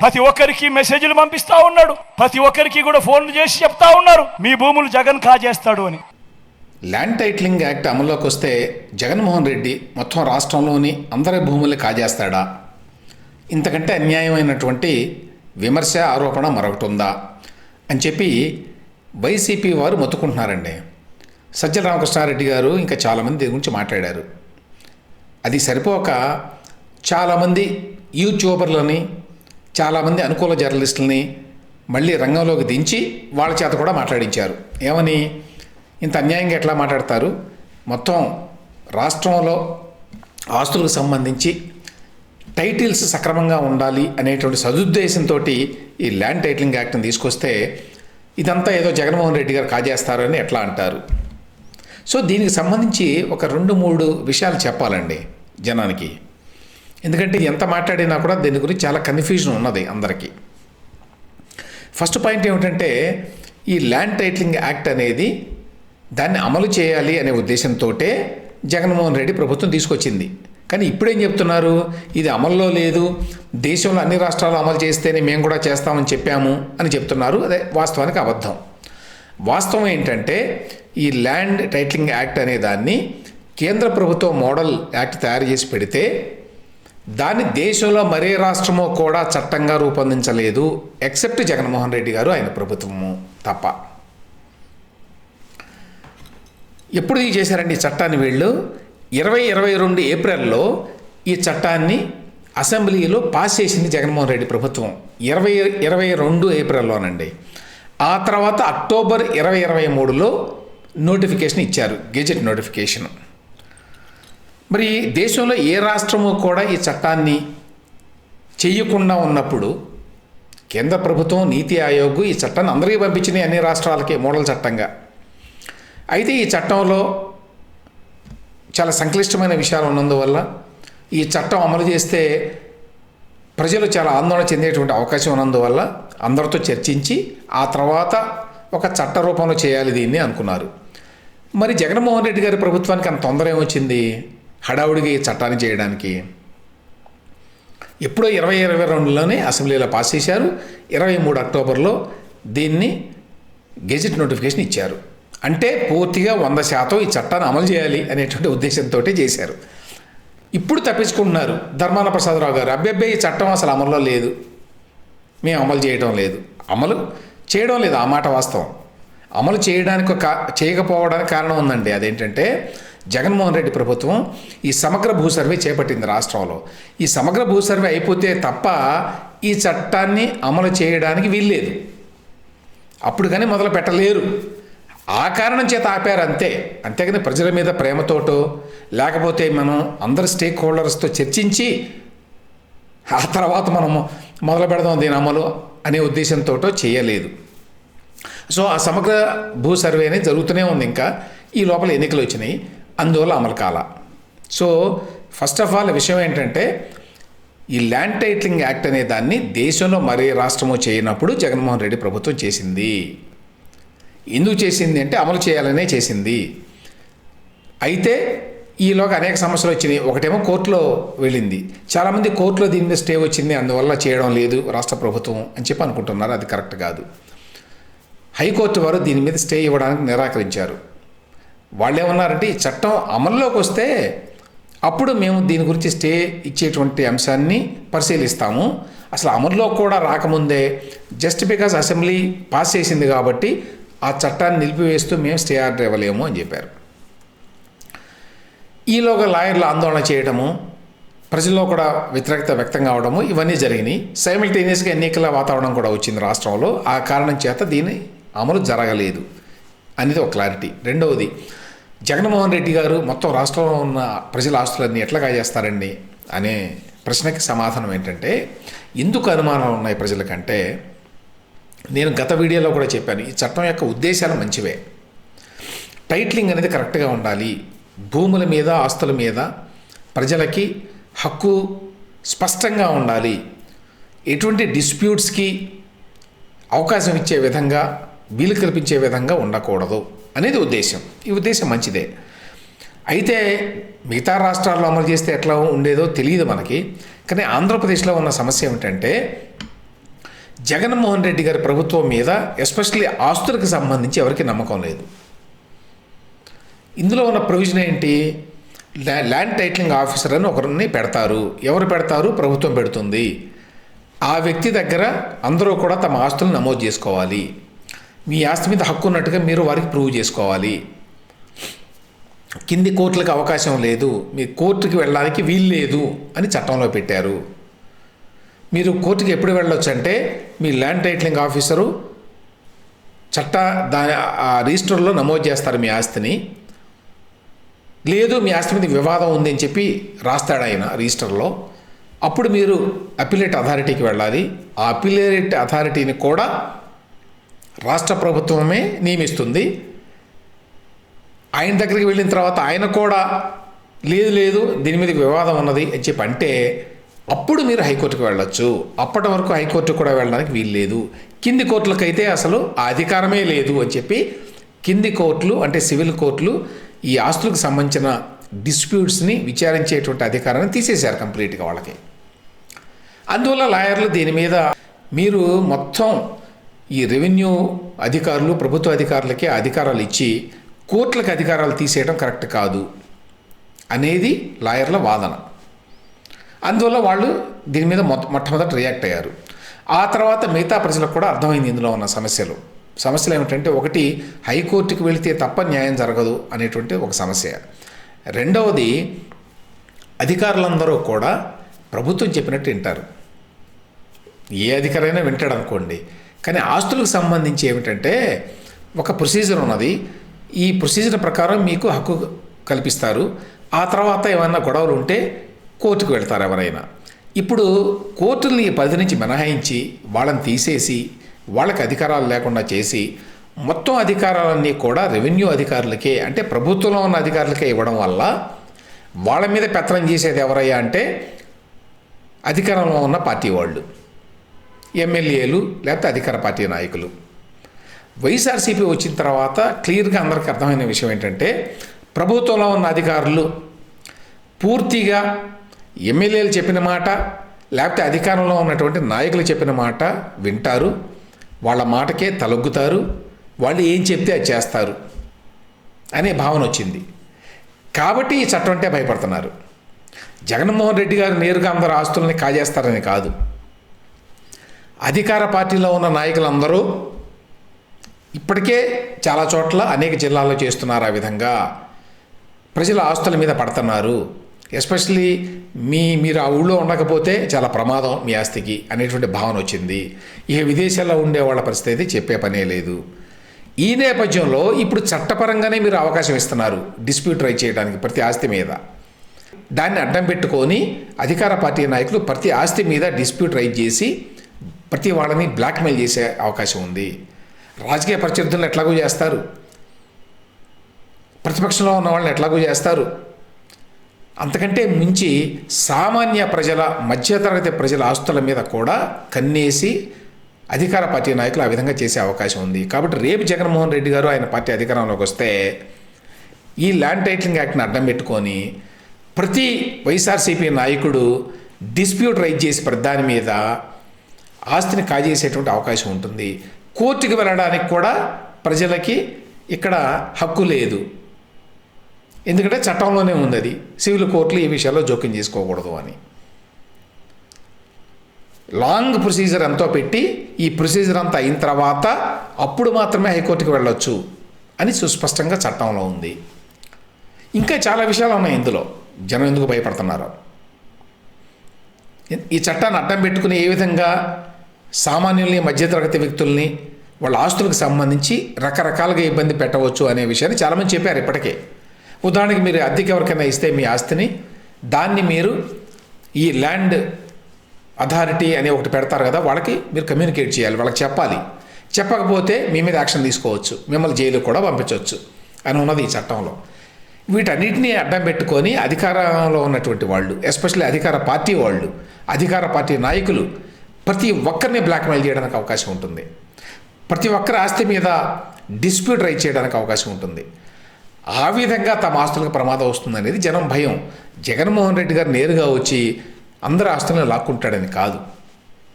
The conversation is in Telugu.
ప్రతి ఒక్కరికి మెసేజ్లు పంపిస్తా ఉన్నాడు. ప్రతి ఒక్కరికి కూడా ఫోన్లు చేసి చెప్తా ఉన్నారు. మీ భూములు జగన్ కాజేస్తాడు అని. ల్యాండ్ టైటిలింగ్ యాక్ట్ అమల్లోకి వస్తే జగన్మోహన్ రెడ్డి మొత్తం రాష్ట్రంలోని అందరి భూములు కాజేస్తాడా ఇంతకంటే అన్యాయమైనటువంటి విమర్శ ఆరోపణ మరొకటి ఉందా? అని చెప్పి వైసీపీ వారు మొత్తుకుంటున్నారండి. సజ్జల రామకృష్ణారెడ్డి గారు ఇంకా చాలామంది దీని గురించి మాట్లాడారు. అది సరిపోక చాలామంది యూట్యూబర్లని చాలామంది అనుకూల జర్నలిస్టులని మళ్ళీ రంగంలోకి దించి వాళ్ళ చేత కూడా మాట్లాడించారు. ఏమని? ఇంత అన్యాయంగా ఎట్లా మాట్లాడతారు? మొత్తం రాష్ట్రంలో ఆస్తులకు సంబంధించి టైటిల్స్ సక్రమంగా ఉండాలి అనేటువంటి సదుద్దేశంతో ఈ ల్యాండ్ టైటిలింగ్ యాక్ట్ని తీసుకొస్తే ఇదంతా ఏదో జగన్మోహన్ రెడ్డి గారు కాజేస్తారని ఎట్లా అంటారు? సో దీనికి సంబంధించి ఒక రెండు మూడు విషయాలు చెప్పాలండి జనానికి. ఎందుకంటే ఎంత మాట్లాడినా కూడా దీని గురించి చాలా కన్ఫ్యూజన్ ఉన్నది అందరికీ. ఫస్ట్ పాయింట్ ఏమిటంటే ఈ ల్యాండ్ టైటిలింగ్ యాక్ట్ అనేది దాన్ని అమలు చేయాలి అనే ఉద్దేశంతో జగన్మోహన్ రెడ్డి ప్రభుత్వం తీసుకొచ్చింది. కానీ ఇప్పుడేం చెప్తున్నారు? ఇది అమల్లో లేదు. దేశంలో అన్ని రాష్ట్రాలు అమలు చేస్తేనే మేము కూడా చేస్తామని చెప్పాము అని చెప్తున్నారు. అదే వాస్తవానికి అబద్ధం. వాస్తవం ఏంటంటే ఈ ల్యాండ్ టైటిలింగ్ యాక్ట్ అనే దాన్ని కేంద్ర ప్రభుత్వం మోడల్ యాక్ట్ తయారు చేసి పెడితే దాన్ని దేశంలో మరే రాష్ట్రమో కూడా చట్టంగా రూపొందించలేదు ఎక్సెప్ట్ జగన్మోహన్ రెడ్డి గారు ఆయన ప్రభుత్వము తప్ప. ఎప్పుడు ఇది చేశారండి ఈ చట్టాన్ని వీళ్ళు? ఇరవై ఇరవై రెండు ఏప్రిల్లో ఈ చట్టాన్ని అసెంబ్లీలో పాస్ చేసింది జగన్మోహన్ రెడ్డి ప్రభుత్వం. ఇరవై ఇరవై రెండు ఏప్రిల్లోనండి. ఆ తర్వాత అక్టోబర్ ఇరవై ఇరవై మూడులో నోటిఫికేషన్ ఇచ్చారు గెజెట్ నోటిఫికేషన్. మరి దేశంలో ఏ రాష్ట్రము కూడా ఈ చట్టాన్ని చేయకుండా ఉన్నప్పుడు కేంద్ర ప్రభుత్వం నీతి ఆయోగ్ ఈ చట్టాన్ని అందరికీ పంపించినాయి అన్ని రాష్ట్రాలకి మోడల్ చట్టంగా. అయితే ఈ చట్టంలో చాలా సంక్లిష్టమైన విషయాలు ఉన్నందువల్ల ఈ చట్టం అమలు చేస్తే ప్రజలు చాలా ఆందోళన చెందేటువంటి అవకాశం ఉన్నందువల్ల అందరితో చర్చించి ఆ తర్వాత ఒక చట్ట రూపంలో చేయాలి దీన్ని అనుకున్నారు. మరి జగన్మోహన్ రెడ్డి గారి ప్రభుత్వానికి అంత తొందర ఏమొచ్చింది? హడావుడిగా ఈ చట్టాన్ని చేయడానికి ఎప్పుడో ఇరవై ఇరవై రెండులోనే అసెంబ్లీలో పాస్ చేశారు. ఇరవై మూడు అక్టోబర్లో దీన్ని గెజెట్ నోటిఫికేషన్ ఇచ్చారు. అంటే పూర్తిగా వంద శాతం ఈ చట్టాన్ని అమలు చేయాలి అనేటువంటి ఉద్దేశంతో చేశారు. ఇప్పుడు తప్పించుకుంటున్నారు. ధర్మాన ప్రసాదరావు గారు అబ్బెబ్బే ఈ చట్టం అసలు అమల్లో లేదు. మేము అమలు చేయడం లేదు. అమలు చేయడం లేదు. ఆ మాట వాస్తవం. అమలు చేయడానికి ఒక చేయకపోవడానికి కారణం ఉందండి. అదేంటంటే జగన్మోహన్ రెడ్డి ప్రభుత్వం ఈ సమగ్ర భూ సర్వే చేపట్టింది రాష్ట్రంలో. ఈ సమగ్ర భూ సర్వే అయిపోతే తప్ప ఈ చట్టాన్ని అమలు చేయడానికి వీల్లేదు. అప్పుడు కానీ మొదలు పెట్టలేరు. ఆ కారణం చేత ఆపారు అంతే. అంతేగాని ప్రజల మీద ప్రేమతోటో లేకపోతే మనం అందరు స్టేక్ హోల్డర్స్తో చర్చించి ఆ తర్వాత మనము మొదలు పెడదాం దీని అమలు అనే ఉద్దేశంతో చేయలేదు. సో ఆ సమగ్ర భూ సర్వే అనేది జరుగుతూనే ఉంది ఇంకా. ఈ లోపల ఎన్నికలు వచ్చినాయి. అందువల్ల అమలు కాల. సో ఫస్ట్ ఆఫ్ ఆల్ విషయం ఏంటంటే ఈ ల్యాండ్ టైటిలింగ్ యాక్ట్ అనే దాన్ని దేశంలో మరే రాష్ట్రము చేయనప్పుడు జగన్మోహన్ రెడ్డి ప్రభుత్వం చేసింది. ఎందుకు చేసింది అంటే అమలు చేయాలనే చేసింది. అయితే ఈలోగా అనేక సమస్యలు వచ్చినాయి. ఒకటేమో కోర్టులో వెళ్ళింది. చాలామంది కోర్టులో దీని మీద స్టే వచ్చింది. అందువల్ల చేయడం లేదు రాష్ట్ర ప్రభుత్వం అని చెప్పి అనుకుంటున్నారు. అది కరెక్ట్ కాదు. హైకోర్టు వారు దీని మీద స్టే ఇవ్వడానికి నిరాకరించారు. వాళ్ళు ఏమన్నారంటే ఈ చట్టం అమల్లోకి వస్తే అప్పుడు మేము దీని గురించి స్టే ఇచ్చేటువంటి అంశాన్ని పరిశీలిస్తాము. అసలు అమల్లో కూడా రాకముందే జస్ట్ బికాస్ అసెంబ్లీ పాస్ చేసింది కాబట్టి ఆ చట్టాన్ని నిలిపివేస్తూ మేము స్టే ఆర్డర్ ఇవ్వలేము అని చెప్పారు. ఈలోగా లాయర్లు ఆందోళన చేయడము ప్రజల్లో కూడా వ్యతిరేకత వ్యక్తం కావడము ఇవన్నీ జరిగినాయి. సైమిల్టేనియస్గా ఎన్నికల వాతావరణం కూడా వచ్చింది రాష్ట్రంలో. ఆ కారణం చేత దీని అమలు జరగలేదు. అనేది ఒక క్లారిటీ రెండవది జగన్మోహన్ రెడ్డి గారు మొత్తం రాష్ట్రంలో ఉన్న ప్రజల ఆస్తులన్నీ ఎట్లా కాజేస్తారండి అనే ప్రశ్నకి సమాధానం ఏంటంటే ఎందుకు అనుమానాలు ఉన్నాయి ప్రజలకంటే నేను గత వీడియోలో కూడా చెప్పాను ఈ చట్టం యొక్క ఉద్దేశాలు మంచివే. టైట్లింగ్ అనేది కరెక్ట్గా ఉండాలి. భూముల మీద ఆస్తుల మీద ప్రజలకి హక్కు స్పష్టంగా ఉండాలి. ఎటువంటి డిస్ప్యూట్స్కి అవకాశం ఇచ్చే విధంగా వీలు కల్పించే విధంగా ఉండకూడదు. అనేది ఉద్దేశం ఈ ఉద్దేశం మంచిదే. అయితే మిగతా రాష్ట్రాల్లో అమలు చేస్తే ఎట్లా ఉండేదో తెలియదు మనకి. కానీ ఆంధ్రప్రదేశ్లో ఉన్న సమస్య ఏమిటంటే జగన్మోహన్ రెడ్డి గారి ప్రభుత్వం మీద ఎస్పెషల్లీ ఆస్తులకు సంబంధించి ఎవరికి నమ్మకం లేదు. ఇందులో ఉన్న ప్రొవిజన్ ఏంటి? ల్యా- ల్యాండ్ టైటిలింగ్ ఆఫీసర్ అని ఒకరిని పెడతారు. ఎవరు పెడతారు? ప్రభుత్వం పెడుతుంది. ఆ వ్యక్తి దగ్గర అందరూ కూడా తమ ఆస్తులను నమోదు చేసుకోవాలి. మీ ఆస్తి మీద హక్కు ఉన్నట్టుగా మీరు వారికి ప్రూవ్ చేసుకోవాలి. కింది కోర్టులకు అవకాశం లేదు. మీ కోర్టుకి వెళ్ళడానికి వీలు లేదు అని చట్టంలో పెట్టారు. మీరు కోర్టుకి ఎప్పుడు వెళ్ళొచ్చు అంటే మీ ల్యాండ్ టైటిలింగ్ ఆఫీసరు చట్ట దాని ఆ రిజిస్టర్లో నమోదు చేస్తారు మీ ఆస్తిని. లేదు మీ ఆస్తి మీద వివాదం ఉంది అని చెప్పి రాస్తాడు ఆయన రిజిస్టర్లో. అప్పుడు మీరు అపిలేట్ అథారిటీకి వెళ్ళాలి. ఆ అపిలేట్ అథారిటీని కూడా రాష్ట్ర ప్రభుత్వమే నియమిస్తుంది. ఆయన దగ్గరికి వెళ్ళిన తర్వాత ఆయన కూడా లేదు లేదు దీని మీద వివాదం ఉన్నది అని చెప్పి అంటే అప్పుడు మీరు హైకోర్టుకు వెళ్ళొచ్చు. అప్పటి వరకు హైకోర్టు కూడా వెళ్ళడానికి వీలు లేదు. కింది కోర్టులకైతే అసలు ఆ అధికారమే లేదు అని చెప్పి కింది కోర్టులు అంటే సివిల్ కోర్టులు ఈ ఆస్తులకు సంబంధించిన డిస్ప్యూట్స్ని విచారించేటువంటి అధికారాన్ని తీసేశారు కంప్లీట్గా వాళ్ళకి. అందువల్ల లాయర్లు దీని మీద మీరు మొత్తం ఈ రెవెన్యూ అధికారులు ప్రభుత్వ అధికారులకి అధికారాలు ఇచ్చి కోర్టులకు అధికారాలు తీసేయడం కరెక్ట్ కాదు అనేది లాయర్ల వాదన. అందువల్ల వాళ్ళు దీని మీద మొట్ట మొట్టమొదట రియాక్ట్ అయ్యారు. ఆ తర్వాత మిగతా ప్రజలకు కూడా అర్థమైంది ఇందులో ఉన్న సమస్యలు. సమస్యలు ఏమిటంటే ఒకటి హైకోర్టుకి వెళితే తప్ప న్యాయం జరగదు అనేటువంటి ఒక సమస్య. రెండవది అధికారులందరూ కూడా ప్రభుత్వం చెప్పినట్టు వింటారు. ఏ అధికారైనా వింటాడు అనుకోండి కానీ ఆస్తులకు సంబంధించి ఏమిటంటే ఒక ప్రొసీజర్ ఉన్నది. ఈ ప్రొసీజర్ ప్రకారం మీకు హక్కు కల్పిస్తారు. ఆ తర్వాత ఏమైనా గొడవలు ఉంటే కోర్టుకు వెళ్తారు ఎవరైనా. ఇప్పుడు కోర్టుల్ని పది పరిధి నుంచి మినహాయించి వాళ్ళని తీసేసి వాళ్ళకి అధికారాలు లేకుండా చేసి మొత్తం అధికారాలన్నీ కూడా రెవెన్యూ అధికారులకే అంటే ప్రభుత్వంలో ఉన్న అధికారులకే ఇవ్వడం వల్ల వాళ్ళ మీద పెత్తనం చేసేది ఎవరయ్యా అంటే అధికారంలో ఉన్న పార్టీ వాళ్ళు. ఎమ్మెల్యేలు లేకపోతే అధికార పార్టీ నాయకులు. వైఎస్ఆర్సీపీ వచ్చిన తర్వాత క్లియర్గా అందరికీ అర్థమైన విషయం ఏంటంటే ప్రభుత్వంలో ఉన్న అధికారులు పూర్తిగా ఎమ్మెల్యేలు చెప్పిన మాట లేకపోతే అధికారంలో ఉన్నటువంటి నాయకులు చెప్పిన మాట వింటారు. వాళ్ళ మాటకే తలొగ్గుతారు. వాళ్ళు ఏం చెప్తే అది చేస్తారు అనే భావన వచ్చింది. కాబట్టి ఈ చట్టం అంటే భయపడుతున్నారు. జగన్మోహన్ రెడ్డి గారు నేరుగా అందరు ఆస్తుల్ని కాజేస్తారని కాదు. అధికార పార్టీలో ఉన్న నాయకులందరూ ఇప్పటికే చాలా చోట్ల అనేక జిల్లాల్లో చేస్తున్నారు ఆ విధంగా. ప్రజల ఆస్తుల మీద పడుతున్నారు. ఎస్పెషల్లీ మీ మీరు ఆ ఊళ్ళో ఉండకపోతే చాలా ప్రమాదం మీ ఆస్తికి అనేటువంటి భావన వచ్చింది. ఇక విదేశాల్లో ఉండే వాళ్ళ పరిస్థితి అయితే చెప్పే పనే లేదు. ఈ నేపథ్యంలో ఇప్పుడు చట్టపరంగానే మీరు అవకాశం ఇస్తున్నారు. డిస్ప్యూట్ రైట్ చేయడానికి ప్రతి ఆస్తి మీద. దాన్ని అడ్డం పెట్టుకొని అధికార పార్టీ నాయకులు ప్రతి ఆస్తి మీద డిస్ప్యూట్ రైజ్ చేసి ప్రతి వాళ్ళని బ్లాక్మెయిల్ చేసే అవకాశం ఉంది. రాజకీయ ప్రత్యర్థులను ఎట్లాగూ చేస్తారు. ప్రతిపక్షంలో ఉన్న వాళ్ళని ఎట్లాగూ చేస్తారు. అంతకంటే మించి సామాన్య ప్రజల మధ్యతరగతి ప్రజల ఆస్తుల మీద కూడా కన్నేసి అధికార పార్టీ నాయకులు ఆ విధంగా చేసే అవకాశం ఉంది. కాబట్టి రేపు జగన్మోహన్ రెడ్డి గారు ఆయన పార్టీ అధికారంలోకి వస్తే ఈ ల్యాండ్ టైటిలింగ్ యాక్ట్ని అడ్డం పెట్టుకొని ప్రతి వైఎస్ఆర్సీపీ నాయకుడు డిస్ప్యూట్ రైజ్ చేసి ప్రతి దాని మీద ఆస్తిని కాజేసేటువంటి అవకాశం ఉంటుంది. కోర్టుకి వెళ్ళడానికి కూడా ప్రజలకి ఇక్కడ హక్కు లేదు. ఎందుకంటే చట్టంలోనే ఉంది అది. సివిల్ కోర్టులు ఈ విషయాల్లో జోక్యం చేసుకోకూడదు అని. లాంగ్ ప్రొసీజర్ ఎంతో పెట్టి ఈ ప్రొసీజర్ అంతా అయిన తర్వాత అప్పుడు మాత్రమే హైకోర్టుకి వెళ్ళొచ్చు అని సుస్పష్టంగా చట్టంలో ఉంది. ఇంకా చాలా విషయాలు ఉన్నాయి ఇందులో. జనం ఎందుకు భయపడుతున్నారు? ఈ చట్టాన్ని అడ్డం పెట్టుకుని ఏ విధంగా సామాన్యుల్ని మధ్యతరగతి వ్యక్తుల్ని వాళ్ళ ఆస్తులకు సంబంధించి రకరకాలుగా ఇబ్బంది పెట్టవచ్చు అనే విషయాన్ని చాలామంది చెప్పారు ఇప్పటికే. ఉదాహరణకి మీరు అద్దెకి ఎవరికైనా ఇస్తే మీ ఆస్తిని దాన్ని మీరు ఈ ల్యాండ్ అథారిటీ అని ఒకటి పెడతారు కదా వాళ్ళకి మీరు కమ్యూనికేట్ చేయాలి వాళ్ళకి చెప్పాలి. చెప్పకపోతే మీ మీద యాక్షన్ తీసుకోవచ్చు మిమ్మల్ని జైలుకు కూడా పంపించవచ్చు అని ఉన్నది ఈ చట్టంలో. వీటన్నిటిని అడ్డం పెట్టుకొని అధికారంలో ఉన్నటువంటి వాళ్ళు ఎస్పెషల్లీ అధికార పార్టీ వాళ్ళు అధికార పార్టీ నాయకులు ప్రతి ఒక్కరిని బ్లాక్మెయిల్ చేయడానికి అవకాశం ఉంటుంది. ప్రతి ఒక్కరి ఆస్తి మీద డిస్ప్యూట్ రైట్ చేయడానికి అవకాశం ఉంటుంది. ఆ విధంగా తమ ఆస్తులకు ప్రమాదం వస్తుంది అనేది జనం భయం. జగన్మోహన్ రెడ్డి గారు నేరుగా వచ్చి అందరి ఆస్తులను లాక్కుంటాడని కాదు.